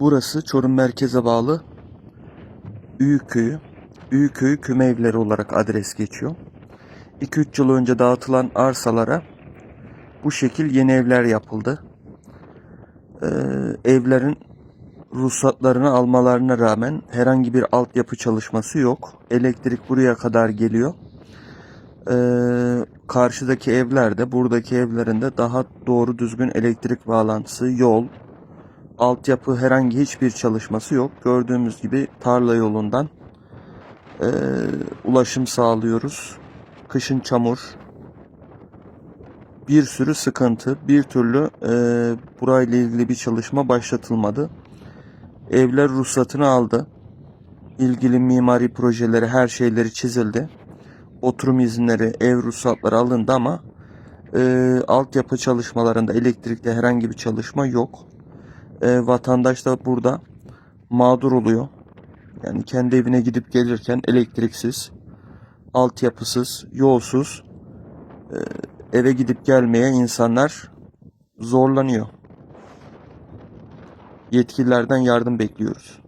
Burası Çorum merkeze bağlı Üyüköy'ü. Üyüköy küme evleri olarak adres geçiyor. 2-3 yıl önce dağıtılan arsalara bu şekil yeni evler yapıldı. Ee, evlerin ruhsatlarını almalarına rağmen herhangi bir altyapı çalışması yok. Elektrik buraya kadar geliyor. Ee, karşıdaki evlerde, buradaki evlerinde daha doğru düzgün elektrik bağlantısı, yol, altyapı herhangi hiçbir çalışması yok. Gördüğümüz gibi tarla yolundan eee, ulaşım sağlıyoruz. Kışın çamur, bir sürü sıkıntı, bir türlü eee burayla ilgili bir çalışma başlatılmadı. Evler ruhsatını aldı. İlgili mimari projeleri, her şeyleri çizildi. Oturum izinleri, ev ruhsatları alındı ama eee altyapı çalışmalarında, elektrikte herhangi bir çalışma yok e, vatandaş da burada mağdur oluyor. Yani kendi evine gidip gelirken elektriksiz, altyapısız, yolsuz e, eve gidip gelmeye insanlar zorlanıyor. Yetkililerden yardım bekliyoruz.